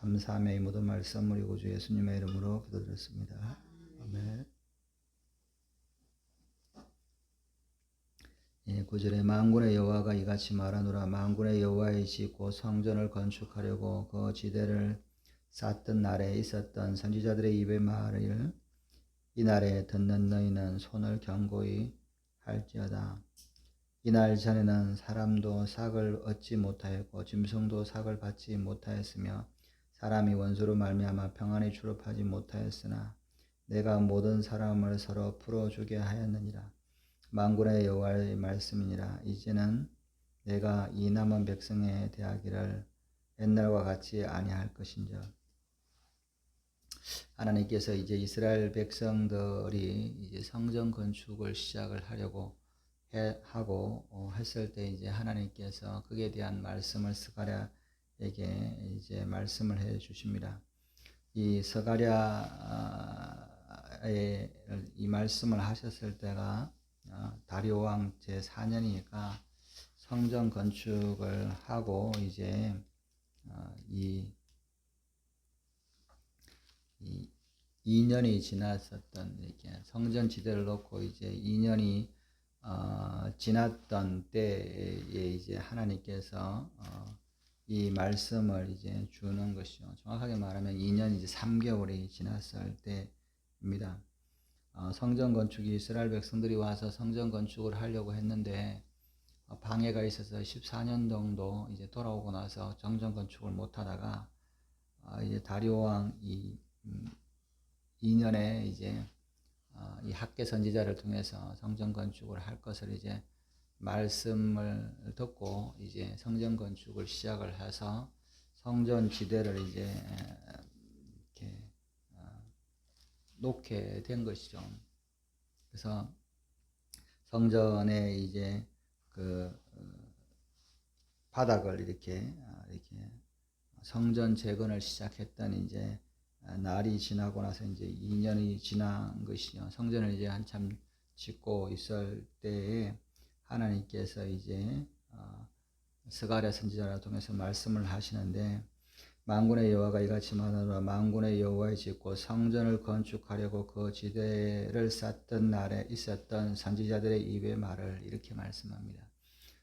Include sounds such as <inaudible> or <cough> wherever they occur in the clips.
감사함의 이 모든 말씀 우리 구주 예수님의 이름으로 기도드렸습니다. 아멘. 예, 구절에 만군의 여호와가 이같이 말하노라 만군의 여호와이시고 성전을 건축하려고 그 지대를 쌓던 날에 있었던 선지자들의 입의 말을 이날에 듣는 너희는 손을 경고히 할지어다. 이날 전에는 사람도 삭을 얻지 못하였고 짐승도 삭을 받지 못하였으며 사람이 원수로 말미암아 평안히 출입하지 못하였으나 내가 모든 사람을 서로 풀어주게 하였느니라. 만군의 여호와의 말씀이니라. 이제는 내가 이 남은 백성에 대하기를 옛날과 같이 아니할 것인즉 하나님께서 이제 이스라엘 백성들이 이제 성전 건축을 시작을 하려고 해, 하고 어, 했을 때 이제 하나님께서 그에 대한 말씀을 스가랴 에게 이제 말씀을 해 주십니다. 이 스가랴의 이 말씀을 하셨을 때가 어, 다리오 왕 제 4년이니까 성전 건축을 하고 이제 어, 이, 이 2년이 지났었던 이렇게 성전 지대를 놓고 이제 2년이 어, 지났던 때에 이제 하나님께서 어, 이 말씀을 이제 주는 것이죠. 정확하게 말하면 2년 이제 3개월이 지났을 때입니다. 어, 성전 건축이 이스라엘 백성들이 와서 성전 건축을 하려고 했는데 어, 방해가 있어서 14년 정도 이제 돌아오고 나서 정전 건축을 못 하다가 어, 이제 다리오 왕이 음, 2년에 이제 어, 이 학계 선지자를 통해서 성전 건축을 할 것을 이제 말씀을 듣고 이제 성전 건축을 시작을 해서 성전 지대를 이제 이렇게 어, 놓게 된 것이죠. 그래서 성전에 이제 그 어, 바닥을 이렇게 이렇게 성전 재건을 시작했던 이제 날이 지나고 나서 이제 2년이 지난 것이요. 성전을 이제 한참 짓고 있을 때에 하나님께서 이제 어, 스가랴 선지자를 통해서 말씀을 하시는데 만군의 여호와가 이같이 말하노라 만군의 여호와의 짓고 성전을 건축하려고 그 지대를 쌓던 날에 있었던 선지자들의 입의 말을 이렇게 말씀합니다.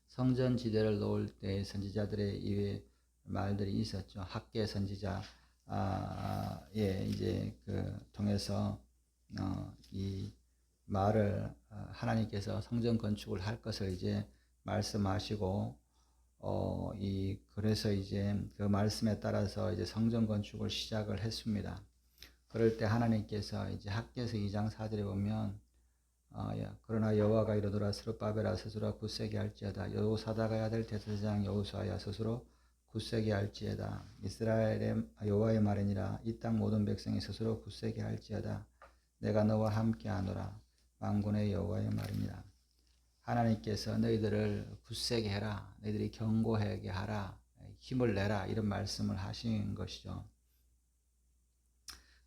성전 지대를 놓을 때 선지자들의 입의 말들이 있었죠. 학계 선지자 아, 예, 이제 그 통해서 어, 이 말을 어, 하나님께서 성전 건축을 할 것을 이제 말씀하시고 어, 이 그래서 이제 그 말씀에 따라서 이제 성전 건축을 시작을 했습니다. 그럴 때 하나님께서 이제 학계에서 2장 4절에 보면 어, 야, 그러나 여호와가 이르더라 스룹바벨아 스스로 굳세게 할지어다. 여호사다가 아들 대제사장 여호수아야 스스로 굳세게 할지어다. 이스라엘의 여호와의 말이니라. 이 땅 모든 백성이 스스로 굳세게 할지어다. 내가 너와 함께하노라 만군의 여호와의 말이니라 하나님께서 너희들을 굳세게 해라 너희들이 견고하게 하라 힘을 내라 이런 말씀을 하신 것이죠.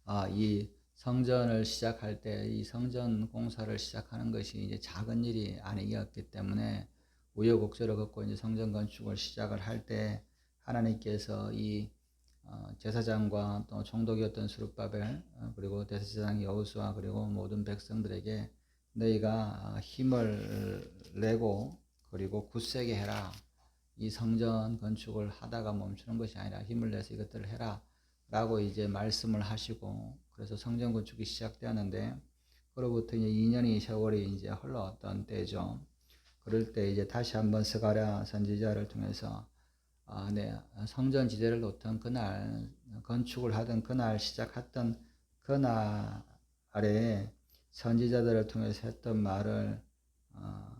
아, 이 성전을 시작할 때 이 성전 공사를 시작하는 것이 이제 작은 일이 아니었기 때문에 우여곡절을 걷고 이제 성전 건축을 시작을 할 때 하나님께서 이 어, 제사장과 또 총독이었던 수르바벨 어, 그리고 대제사장 여호수아 그리고 모든 백성들에게 너희가 힘을 내고 그리고 굳세게 해라 이 성전 건축을 하다가 멈추는 것이 아니라 힘을 내서 이것들을 해라 라고 이제 말씀을 하시고 그래서 성전 건축이 시작되었는데 그로부터 이제 2년이 세월이 이제 흘러왔던 때죠. 그럴 때 이제 다시 한번 스가랴 선지자를 통해서 아, 네. 성전 지대를 놓던 그날 건축을 하던 그날 시작했던 그날에 선지자들을 통해서 했던 말을 어,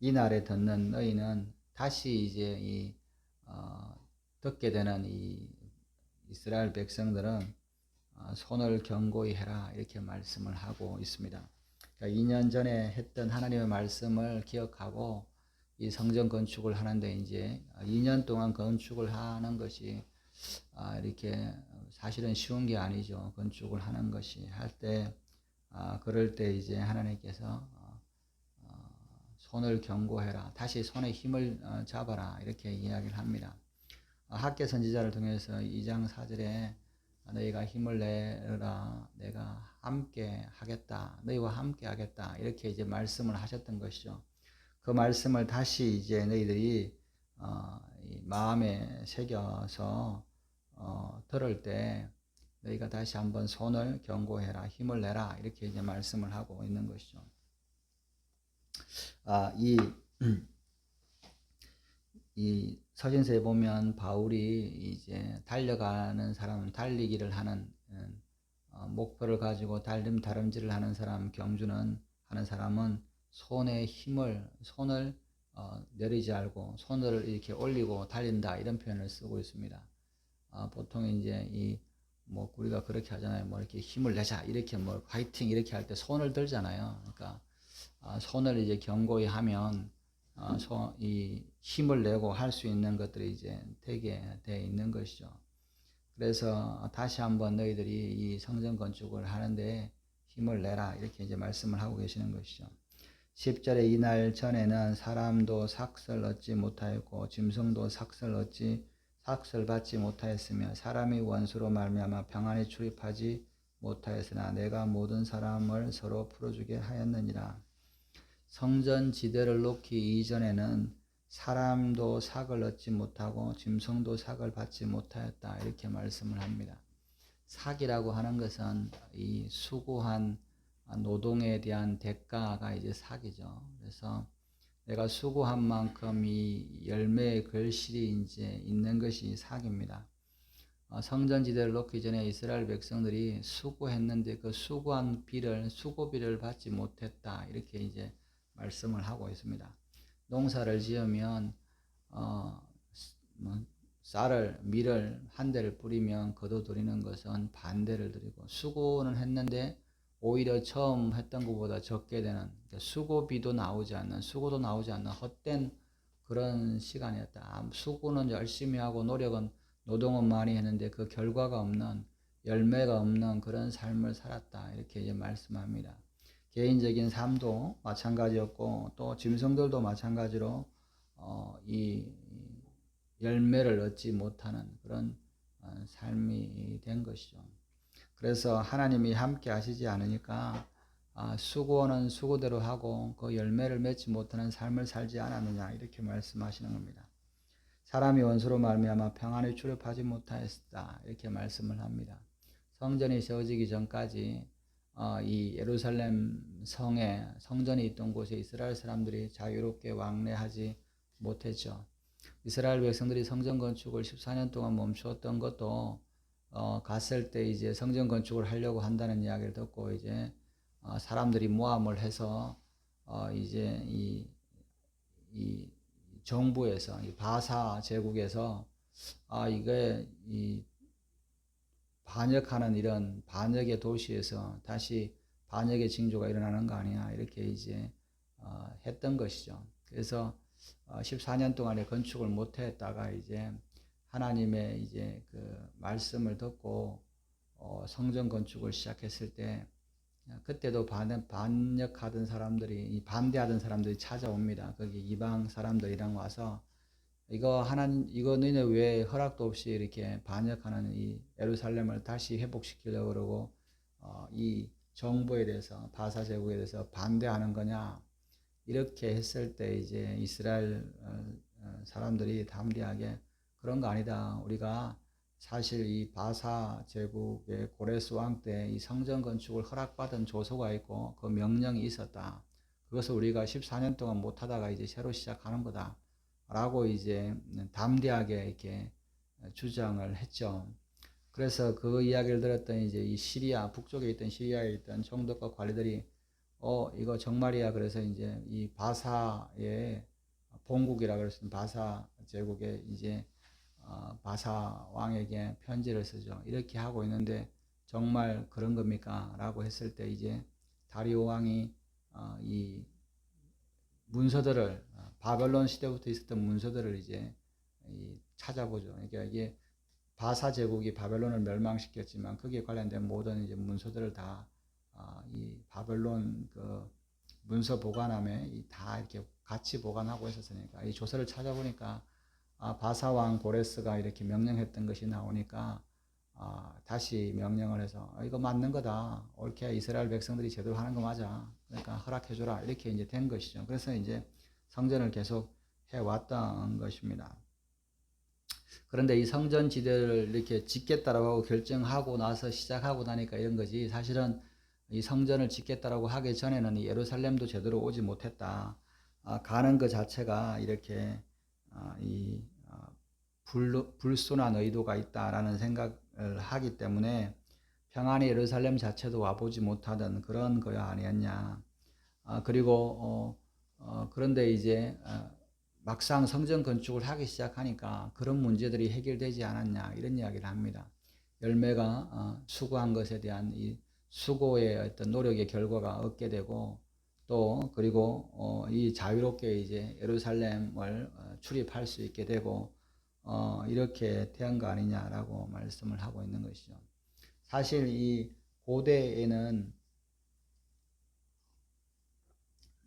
이 날에 듣는 너희는 다시 이제 이 어, 듣게 되는 이 이스라엘 백성들은 어, 손을 경고히 해라 이렇게 말씀을 하고 있습니다. 그러니까 2년 전에 했던 하나님의 말씀을 기억하고 이 성전 건축을 하는데 이제 2년 동안 건축을 하는 것이 아, 이렇게 사실은 쉬운 게 아니죠. 건축을 하는 것이 할때 아, 그럴 때 이제 하나님께서 어, 어, 손을 경고해라. 다시 손에 힘을 어, 잡아라. 이렇게 이야기를 합니다. 학계 선지자를 통해서 2장 4절에 너희가 힘을 내라 내가 함께 하겠다 너희와 함께 하겠다 이렇게 이제 말씀을 하셨던 것이죠. 그 말씀을 다시 이제 너희들이 어, 마음에 새겨서 어, 들을 때 너희가 다시 한번 손을 경고해라 힘을 내라 이렇게 이제 말씀을 하고 있는 것이죠. 아, 이, <clears throat> 이 서신서에 보면 바울이 이제 달려가는 사람, 달리기를 하는 어, 목표를 가지고 달림 다름질을 하는 사람, 경주는 하는 사람은 손에 힘을 손을 어, 내리지 않고 손을 이렇게 올리고 달린다 이런 표현을 쓰고 있습니다. 어, 보통 이제 이 뭐 우리가 그렇게 하잖아요. 뭐 이렇게 힘을 내자 이렇게 뭐 화이팅 이렇게 할 때 손을 들잖아요. 그러니까 어, 손을 이제 경고히 하면 어, 소, 이 힘을 내고 할 수 있는 것들이 이제 되게 돼 있는 것이죠. 그래서 다시 한번 너희들이 이 성전 건축을 하는데 힘을 내라 이렇게 이제 말씀을 하고 계시는 것이죠. 10절에 이날 전에는 사람도 삭설 얻지 못하였고 짐승도 삭설 얻지 삭설 받지 못하였으며 사람이 원수로 말미암아 평안히 출입하지 못하였으나 내가 모든 사람을 서로 풀어주게 하였느니라. 성전 지대를 놓기 이전에는 사람도 삭을 얻지 못하고 짐승도 삭을 받지 못하였다 이렇게 말씀을 합니다. 삭이라고 하는 것은 이 수고한 노동에 대한 대가가 이제 삭이죠. 그래서 내가 수고한 만큼 이 열매의 결실이 이제 있는 것이 삭입니다. 어, 성전지대를 놓기 전에 이스라엘 백성들이 수고했는데 그 수고한 비를 수고비를 받지 못했다 이렇게 이제 말씀을 하고 있습니다. 농사를 지으면 어, 뭐 쌀을 밀을 한 대를 뿌리면 거둬 들이는 것은 반대를 드리고 수고는 했는데 오히려 처음 했던 것보다 적게 되는 그러니까 수고비도 나오지 않는 수고도 나오지 않는 헛된 그런 시간이었다. 수고는 열심히 하고 노력은 노동은 많이 했는데 그 결과가 없는 열매가 없는 그런 삶을 살았다. 이렇게 이제 말씀합니다. 개인적인 삶도 마찬가지였고 또 짐승들도 마찬가지로 어, 이 열매를 얻지 못하는 그런 어, 삶이 된 것이죠. 그래서 하나님이 함께 하시지 않으니까 아, 수고는 수고대로 하고 그 열매를 맺지 못하는 삶을 살지 않았느냐 이렇게 말씀하시는 겁니다. 사람이 원수로 말미암아 평안에 출입하지 못하였다 이렇게 말씀을 합니다. 성전이 세워지기 전까지 어, 이 예루살렘 성에 성전이 있던 곳에 이스라엘 사람들이 자유롭게 왕래하지 못했죠. 이스라엘 백성들이 성전 건축을 14년 동안 멈추었던 것도 어, 갔을 때 이제 성전 건축을 하려고 한다는 이야기를 듣고 이제 어, 사람들이 모함을 해서 어, 이제 이, 이 정부에서 이 바사 제국에서 아 이게 이 반역하는 이런 반역의 도시에서 다시 반역의 징조가 일어나는 거 아니야 이렇게 이제 어, 했던 것이죠. 그래서 어, 14년 동안에 건축을 못했다가 이제 하나님의 이제 그 말씀을 듣고 어, 성전 건축을 시작했을 때 그때도 반, 반역하던 사람들이 반대하던 사람들이 찾아옵니다. 거기 이방 사람들이랑 와서 이거 하나님 이거 너네 왜 허락도 없이 이렇게 반역하는 이 예루살렘을 다시 회복시키려고 그러고 어, 이 정부에 대해서 바사 제국에 대해서 반대하는 거냐 이렇게 했을 때 이제 이스라엘 어, 어, 사람들이 담대하게 그런 거 아니다. 우리가 사실 이 바사 제국의 고레스 왕 때 이 성전 건축을 허락받은 조서가 있고 그 명령이 있었다. 그것을 우리가 14년 동안 못 하다가 이제 새로 시작하는 거다. 라고 이제 담대하게 이렇게 주장을 했죠. 그래서 그 이야기를 들었던 이제 이 시리아, 북쪽에 있던 시리아에 있던 총독과 관리들이 어, 이거 정말이야. 그래서 이제 이 바사의 본국이라 그랬을 바사 제국에 이제 어, 바사 왕에게 편지를 쓰죠. 이렇게 하고 있는데 정말 그런 겁니까? 라고 했을 때 이제 다리오 왕이 어, 이 문서들을 어, 바벨론 시대부터 있었던 문서들을 이제 찾아보죠. 그러니까 이게 바사 제국이 바벨론을 멸망시켰지만 거기에 관련된 모든 이제 문서들을 다이 어, 바벨론 그 문서 보관함에 다 이렇게 같이 보관하고 있었으니까 이 조서를 찾아보니까 아, 바사왕 고레스가 이렇게 명령했던 것이 나오니까 아, 다시 명령을 해서 아, 이거 맞는 거다. 옳게 이스라엘 백성들이 제대로 하는 거 맞아. 그러니까 허락해줘라. 이렇게 이제 된 것이죠. 그래서 이제 성전을 계속 해왔던 것입니다. 그런데 이 성전 지대를 이렇게 짓겠다라고 결정하고 나서 시작하고 나니까 이런 거지. 사실은 이 성전을 짓겠다라고 하기 전에는 이 예루살렘도 제대로 오지 못했다. 아, 가는 그 자체가 이렇게 아, 이 아, 불, 불순한 의도가 있다라는 생각을 하기 때문에 평안히 예루살렘 자체도 와보지 못하던 그런 거야 아니었냐. 아, 그리고 어, 어, 그런데 이제 어, 막상 성전 건축을 하기 시작하니까 그런 문제들이 해결되지 않았냐 이런 이야기를 합니다. 열매가 어, 수고한 것에 대한 이 수고의 어떤 노력의 결과가 얻게 되고 또 그리고 어, 이 자유롭게 이제 예루살렘을 어, 출입할 수 있게 되고 어, 이렇게 된거 아니냐라고 말씀을 하고 있는 것이죠. 사실 이 고대에는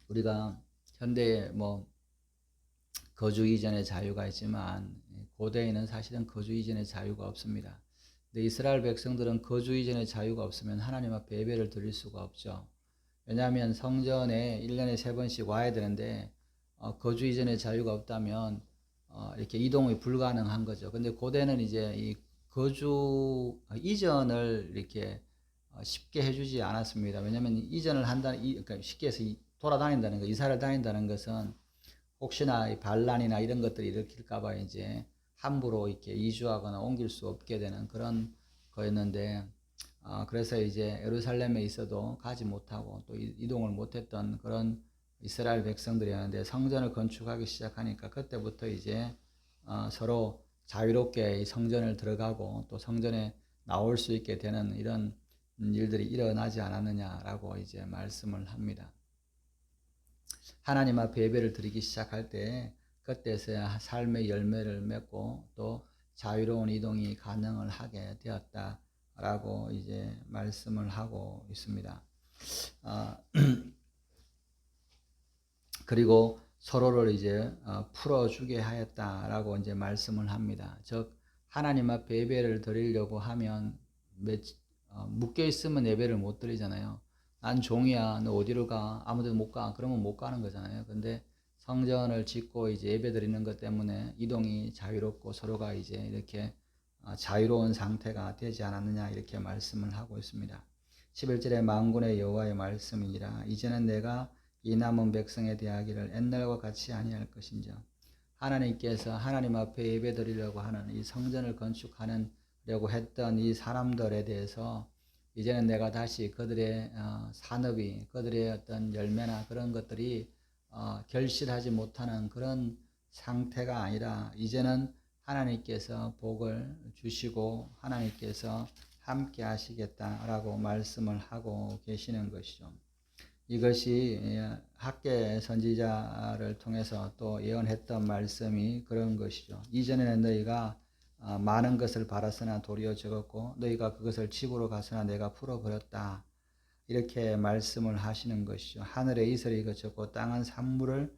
우리가 현대에 뭐 거주 이전의 자유가 있지만 고대에는 사실은 거주 이전의 자유가 없습니다. 근데 이스라엘 백성들은 거주 이전의 자유가 없으면 하나님 앞에 예배를 드릴 수가 없죠. 왜냐하면 성전에 1년에 세 번씩 와야 되는데 어, 거주 이전의 자유가 없다면 어, 이렇게 이동이 불가능한 거죠. 근데 고대는 이제 이 거주 이전을 이렇게 어, 쉽게 해주지 않았습니다. 왜냐하면 이전을 한다는, 그러니까 쉽게 해서 돌아다닌다는 거, 이사를 다닌다는 것은 혹시나 반란이나 이런 것들이 일으킬까봐 이제 함부로 이렇게 이주하거나 옮길 수 없게 되는 그런 거였는데, 어, 그래서 이제 예루살렘에 있어도 가지 못하고 또 이동을 못했던 그런 이스라엘 백성들이었는데 성전을 건축하기 시작하니까 그때부터 이제 어, 서로 자유롭게 성전을 들어가고 또 성전에 나올 수 있게 되는 이런 일들이 일어나지 않았느냐라고 이제 말씀을 합니다. 하나님 앞에 예배를 드리기 시작할 때 그때서야 삶의 열매를 맺고 또 자유로운 이동이 가능을 하게 되었다 라고 이제 말씀을 하고 있습니다. 아, <clears throat> 그리고 서로를 이제 어, 풀어주게 하였다라고 이제 말씀을 합니다. 즉 하나님 앞에 예배를 드리려고 하면 어, 묶여 있으면 예배를 못 드리잖아요. 난 종이야. 너 어디로 가? 아무데도 못 가. 그러면 못 가는 거잖아요. 근데 성전을 짓고 이제 예배 드리는 것 때문에 이동이 자유롭고 서로가 이제 이렇게 어, 자유로운 상태가 되지 않았느냐 이렇게 말씀을 하고 있습니다. 11절에 만군의 여호와의 말씀이니라 이제는 내가 이 남은 백성에 대하기를 옛날과 같이 아니할 것인지 하나님께서 하나님 앞에 예배 드리려고 하는 이 성전을 건축하려고 했던 이 사람들에 대해서 이제는 내가 다시 그들의 어, 산업이 그들의 어떤 열매나 그런 것들이 어, 결실하지 못하는 그런 상태가 아니라 이제는 하나님께서 복을 주시고 하나님께서 함께 하시겠다라고 말씀을 하고 계시는 것이죠. 이것이 학계 선지자를 통해서 또 예언했던 말씀이 그런 것이죠. 이전에는 너희가 어, 많은 것을 바랐으나 도리어 적었고 너희가 그것을 집으로 가서나 내가 풀어버렸다. 이렇게 말씀을 하시는 것이죠. 하늘의 이슬이 거쳤고 땅은 산물을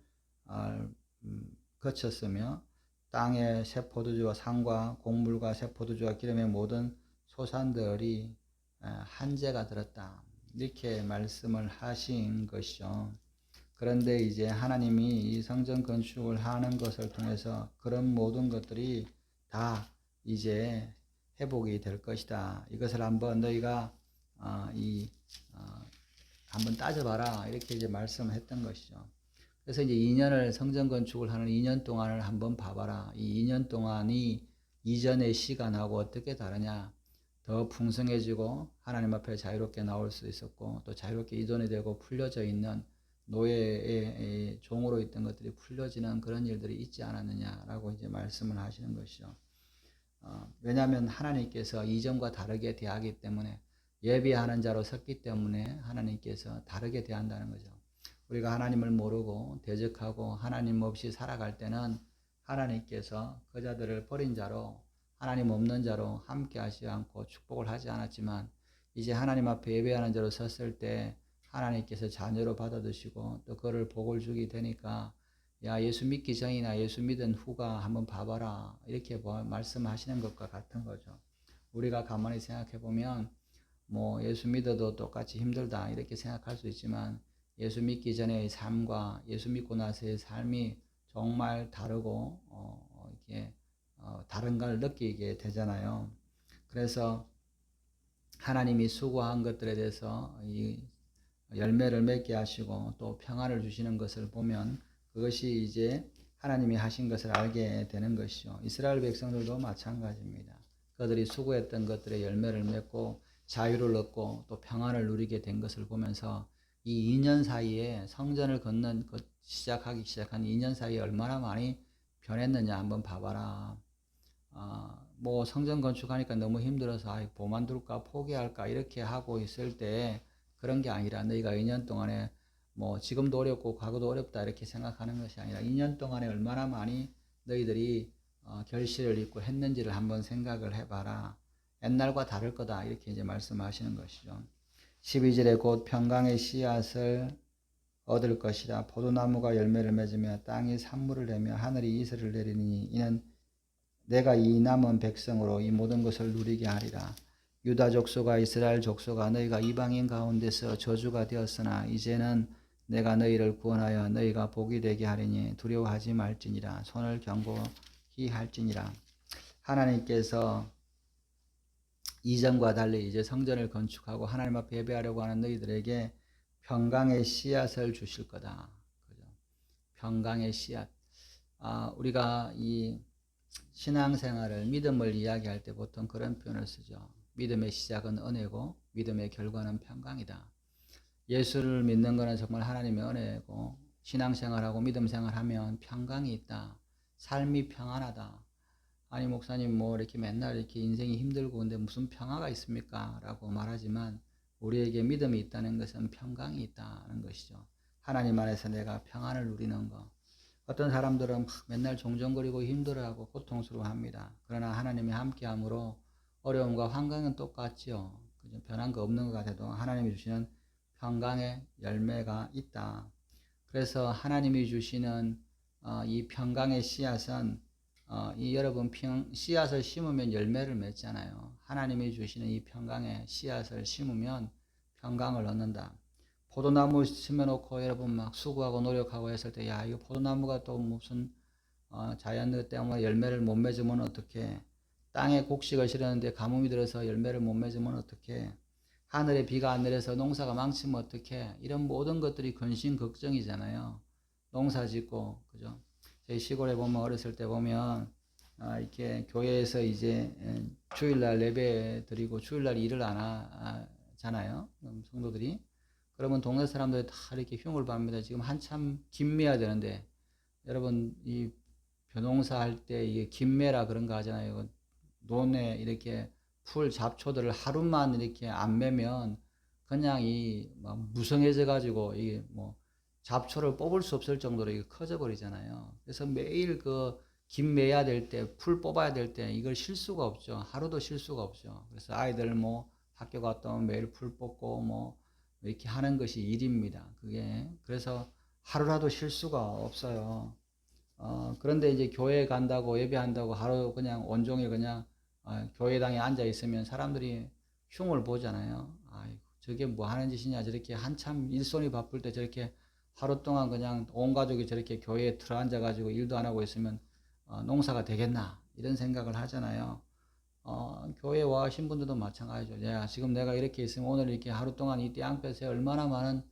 어, 음, 거쳤으며 땅의 새 포도주와 상과 곡물과 새 포도주와 기름의 모든 소산들이 한재가 들었다. 이렇게 말씀을 하신 것이죠. 그런데 이제 하나님이 이 성전 건축을 하는 것을 통해서 그런 모든 것들이 다 이제 회복이 될 것이다. 이것을 한번 너희가 어, 이 어, 한번 따져봐라 이렇게 이제 말씀했던 것이죠. 그래서 이제 2년을 성전 건축을 하는 2년 동안을 한번 봐봐라. 이 2년 동안이 이전의 시간하고 어떻게 다르냐? 더 풍성해지고 하나님 앞에 자유롭게 나올 수 있었고 또 자유롭게 이동이 되고 풀려져 있는 노예의 종으로 있던 것들이 풀려지는 그런 일들이 있지 않았느냐라고 이제 말씀을 하시는 것이죠. 어, 왜냐하면 하나님께서 이전과 다르게 대하기 때문에 예비하는 자로 섰기 때문에 하나님께서 다르게 대한다는 거죠. 우리가 하나님을 모르고 대적하고 하나님 없이 살아갈 때는 하나님께서 그 자들을 버린 자로 하나님 없는 자로 함께 하지 않고 축복을 하지 않았지만 이제 하나님 앞에 예배하는 자로 섰을 때 하나님께서 자녀로 받아드시고 또 그를 복을 주게 되니까 야 예수 믿기 전이나 예수 믿은 후가 한번 봐봐라 이렇게 뭐 말씀하시는 것과 같은 거죠. 우리가 가만히 생각해 보면 뭐 예수 믿어도 똑같이 힘들다 이렇게 생각할 수 있지만 예수 믿기 전의 삶과 예수 믿고 나서의 삶이 정말 다르고 어, 이게 어, 다른 걸 느끼게 되잖아요. 그래서 하나님이 수고한 것들에 대해서 이 열매를 맺게 하시고 또 평안을 주시는 것을 보면 그것이 이제 하나님이 하신 것을 알게 되는 것이죠. 이스라엘 백성들도 마찬가지입니다. 그들이 수고했던 것들의 열매를 맺고 자유를 얻고 또 평안을 누리게 된 것을 보면서 이 2년 사이에 성전을 걷는 것 시작하기 시작한 2년 사이에 얼마나 많이 변했느냐 한번 봐봐라. 아, 뭐 성전 건축하니까 너무 힘들어서 아이, 그만둘까 포기할까 이렇게 하고 있을 때 그런 게 아니라 너희가 2년 동안에 뭐 지금도 어렵고 과거도 어렵다 이렇게 생각하는 것이 아니라 2년 동안에 얼마나 많이 너희들이 어, 결실을 입고 했는지를 한번 생각을 해봐라. 옛날과 다를 거다 이렇게 이제 말씀하시는 것이죠. 12절에 곧 평강의 씨앗을 얻을 것이다. 포도나무가 열매를 맺으며 땅이 산물을 내며 하늘이 이슬을 내리니 이는 내가 이 남은 백성으로 이 모든 것을 누리게 하리라. 유다 족속과 이스라엘 족속아 너희가 이방인 가운데서 저주가 되었으나 이제는 내가 너희를 구원하여 너희가 복이 되게 하리니 두려워하지 말지니라 손을 경고히 할지니라 하나님께서 이전과 달리 이제 성전을 건축하고 하나님 앞에 예배하려고 하는 너희들에게 평강의 씨앗을 주실 거다. 그죠? 평강의 씨앗. 아, 우리가 이 신앙생활을 믿음을 이야기할 때 보통 그런 표현을 쓰죠. 믿음의 시작은 은혜고 믿음의 결과는 평강이다. 예수를 믿는 것은 정말 하나님의 은혜고 신앙생활하고 믿음생활하면 평강이 있다. 삶이 평안하다. 아니 목사님 뭐 이렇게 맨날 이렇게 인생이 힘들고 근데 무슨 평화가 있습니까? 라고 말하지만 우리에게 믿음이 있다는 것은 평강이 있다는 것이죠. 하나님 안에서 내가 평안을 누리는 것. 어떤 사람들은 막 맨날 종종거리고 힘들어하고 고통스러워합니다. 그러나 하나님이 함께함으로 어려움과 환경은 똑같지요. 변한 거 없는 것 같아도 하나님이 주시는 평강의 열매가 있다. 그래서 하나님이 주시는 어, 이 평강의 씨앗은 어, 이 여러분 평, 씨앗을 심으면 열매를 맺잖아요. 하나님이 주시는 이 평강의 씨앗을 심으면 평강을 얻는다. 포도나무 심어놓고 여러분 막 수고하고 노력하고 했을 때, 야, 이거 포도나무가 또 무슨 어, 자연 때문에 열매를 못 맺으면 어떻게? 땅에 곡식을 실었는데 가뭄이 들어서 열매를 못 맺으면 어떻게? 하늘에 비가 안 내려서 농사가 망치면 어떻게? 이런 모든 것들이 근심 걱정이잖아요. 농사 짓고, 그죠? 저희 시골에 보면 어렸을 때 보면 아, 이렇게 교회에서 이제 주일날 예배 드리고 주일날 일을 안 하잖아요. 성도들이. 그러면 동네 사람들이 다 이렇게 흉을 봅니다. 지금 한참 김매야 되는데 여러분 이 벼농사 할 때 이게 김매라 그런 거 하잖아요. 논에 이렇게 풀 잡초들을 하루만 이렇게 안 매면 그냥 이 막 무성해져 가지고 이게 뭐 잡초를 뽑을 수 없을 정도로 이게 커져 버리잖아요. 그래서 매일 그 김 매야 될 때, 풀 뽑아야 될 때 이걸 쉴 수가 없죠. 하루도 쉴 수가 없죠. 그래서 아이들 뭐 학교 갔다 오면 매일 풀 뽑고 뭐 이렇게 하는 것이 일입니다. 그게 그래서 하루라도 쉴 수가 없어요. 어, 그런데 이제 교회 간다고 예배한다고 하루 그냥 온종일 그냥 어, 교회당에 앉아 있으면 사람들이 흉을 보잖아요. 아이고 저게 뭐 하는 짓이냐 저렇게 한참 일손이 바쁠 때 저렇게 하루 동안 그냥 온 가족이 저렇게 교회에 들어앉아 가지고 일도 안 하고 있으면 어, 농사가 되겠나 이런 생각을 하잖아요. 어, 교회 와 하신 분들도 마찬가지죠. 야, 지금 내가 이렇게 있으면 오늘 이렇게 하루 동안 이 땅볕에 얼마나 많은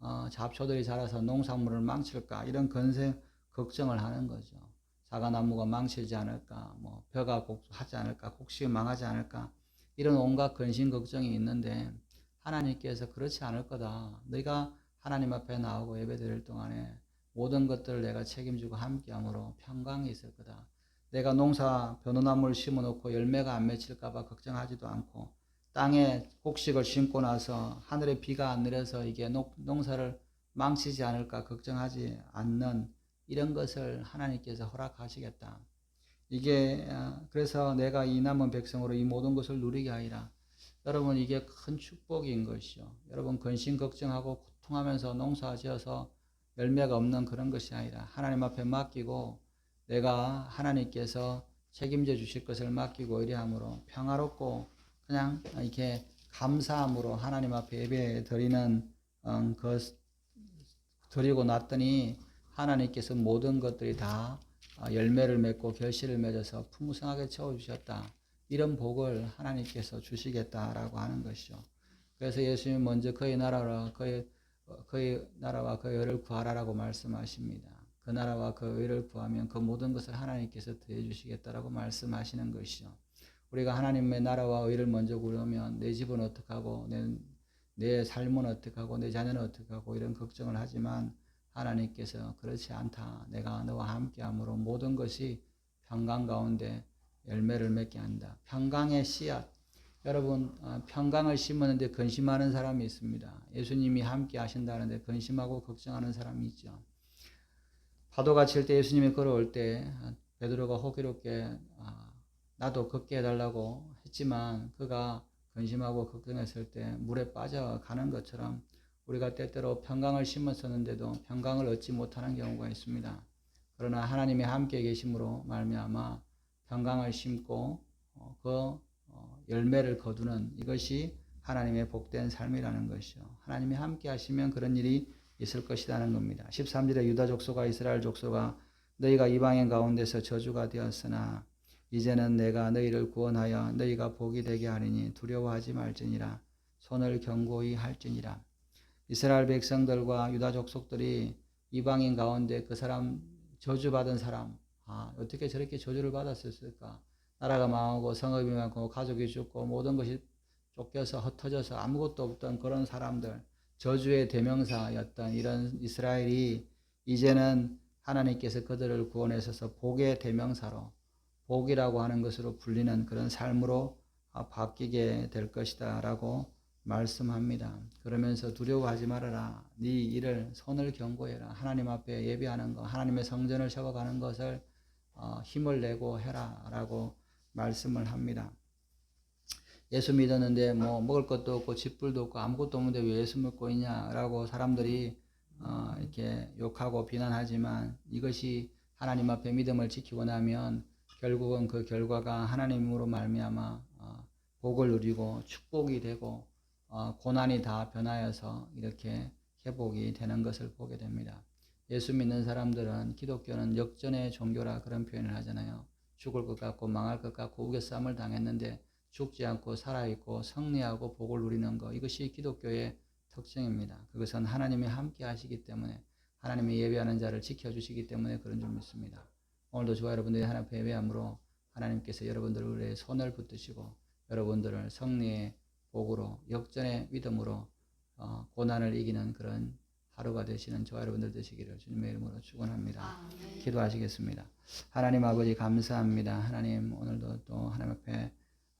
어, 잡초들이 자라서 농산물을 망칠까 이런 건생 걱정을 하는 거죠. 사과나무가 망치지 않을까, 뭐 벼가 곡 하지 않을까, 곡식이 망하지 않을까 이런 온갖 근심 걱정이 있는데 하나님께서 그렇지 않을 거다. 너희가 하나님 앞에 나오고 예배 드릴 동안에 모든 것들을 내가 책임지고 함께함으로 평강이 있을 거다. 내가 농사 벼노나무를 심어놓고 열매가 안 맺힐까봐 걱정하지도 않고 땅에 곡식을 심고 나서 하늘에 비가 안 내려서 이게 농사를 망치지 않을까 걱정하지 않는 이런 것을 하나님께서 허락하시겠다. 이게 어, 그래서 내가 이 남은 백성으로 이 모든 것을 누리게 하리라. 여러분 이게 큰 축복인 것이요. 여러분 근심 걱정하고 고통하면서 농사 지어서 열매가 없는 그런 것이 아니라 하나님 앞에 맡기고 내가 하나님께서 책임져 주실 것을 맡기고 이래함으로 평화롭고 그냥 이렇게 감사함으로 하나님 앞에 예배 드리는 음, 것 드리고 났더니 하나님께서 모든 것들이 다 어, 열매를 맺고 결실을 맺어서 풍성하게 채워 주셨다. 이런 복을 하나님께서 주시겠다라고 하는 것이죠. 그래서 예수님 먼저 그의 나라와 그의 어, 그의 나라와 그의 의를 구하라라고 말씀하십니다. 그 나라와 그 의를 구하면 그 모든 것을 하나님께서 더해 주시겠다라고 말씀하시는 것이죠. 우리가 하나님의 나라와 의를 먼저 구하면 내 집은 어떻게 하고 내, 내 삶은 어떻게 하고 내 자녀는 어떻게 하고 이런 걱정을 하지만 하나님께서 그렇지 않다. 내가 너와 함께 함으로 모든 것이 평강 가운데 열매를 맺게 한다. 평강의 씨앗. 여러분 어, 평강을 심었는데 근심하는 사람이 있습니다. 예수님이 함께 하신다는데 근심하고 걱정하는 사람이 있죠. 파도가 칠 때 예수님이 걸어올 때 어, 베드로가 호기롭게 아, 나도 걷게 해달라고 했지만 그가 근심하고 걱정했을 때 물에 빠져가는 것처럼 우리가 때때로 평강을 심었었는데도 평강을 얻지 못하는 경우가 있습니다. 그러나 하나님의 함께 계심으로 말미암아 평강을 심고 어, 그 어, 열매를 거두는 이것이 하나님의 복된 삶이라는 것이죠. 하나님이 함께 하시면 그런 일이 있을 것이라는 겁니다. 13절에 유다 족속과 이스라엘 족속아 너희가 이방인 가운데서 저주가 되었으나 이제는 내가 너희를 구원하여 너희가 복이 되게 하리니 두려워하지 말지니라 손을 견고히 할지니라 이스라엘 백성들과 유다 족속들이 이방인 가운데 그 사람 저주받은 사람 아 어떻게 저렇게 저주를 받았을까 나라가 망하고 성읍이 많고 가족이 죽고 모든 것이 쫓겨서 흩어져서 아무것도 없던 그런 사람들 저주의 대명사였던 이런 이스라엘이 이제는 하나님께서 그들을 구원하셔서 복의 대명사로 복이라고 하는 것으로 불리는 그런 삶으로 아, 바뀌게 될 것이다라고 말씀합니다. 그러면서 두려워하지 말아라. 네 일을 손을 경고해라. 하나님 앞에 예배하는 것, 하나님의 성전을 세워가는 것을 어, 힘을 내고 해라라고 말씀을 합니다. 예수 믿었는데 뭐 먹을 것도 없고 집불도 없고 아무것도 없는데 왜 예수 믿고 있냐라고 사람들이 어, 이렇게 욕하고 비난하지만 이것이 하나님 앞에 믿음을 지키고 나면 결국은 그 결과가 하나님으로 말미암아 어, 복을 누리고 축복이 되고 어, 고난이 다 변하여서 이렇게 회복이 되는 것을 보게 됩니다. 예수 믿는 사람들은 기독교는 역전의 종교라 그런 표현을 하잖아요. 죽을 것 같고 망할 것 같고 우겨싸움을 당했는데 죽지 않고 살아있고 승리하고 복을 누리는 것 이것이 기독교의 특징입니다. 그것은 하나님이 함께 하시기 때문에 하나님이 예배하는 자를 지켜주시기 때문에 그런 줄 믿습니다. 오늘도 저와 여러분들이 앞에 예배함으로 하나님께서 여러분들의 손을 붙드시고 여러분들을 승리의 복으로 역전의 믿음으로 어, 고난을 이기는 그런 하루가 되시는 저와 여러분들 되시기를 주님의 이름으로 축원합니다. 기도하시겠습니다. 하나님 아버지 감사합니다. 하나님 오늘도 또 하나님 앞에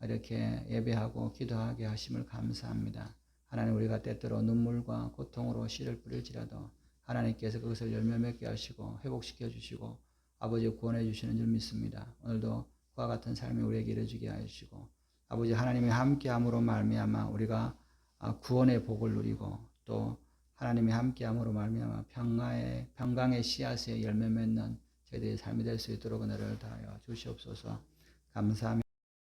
이렇게 예배하고 기도하게 하심을 감사합니다. 하나님 우리가 때때로 눈물과 고통으로 씨를 뿌릴지라도 하나님께서 그것을 열매 맺게 하시고 회복시켜 주시고 아버지 구원해 주시는 줄 믿습니다. 오늘도 그와 같은 삶이 우리에게 이루어지게 하시고 아버지 하나님이 함께함으로 말미암아 우리가 아, 구원의 복을 누리고 또 하나님이 함께함으로 말미암아 평강의 평강의 씨앗에 열매 맺는 저희들의 삶이 될 수 있도록 은혜를 다하여 주시옵소서. 감사합니다.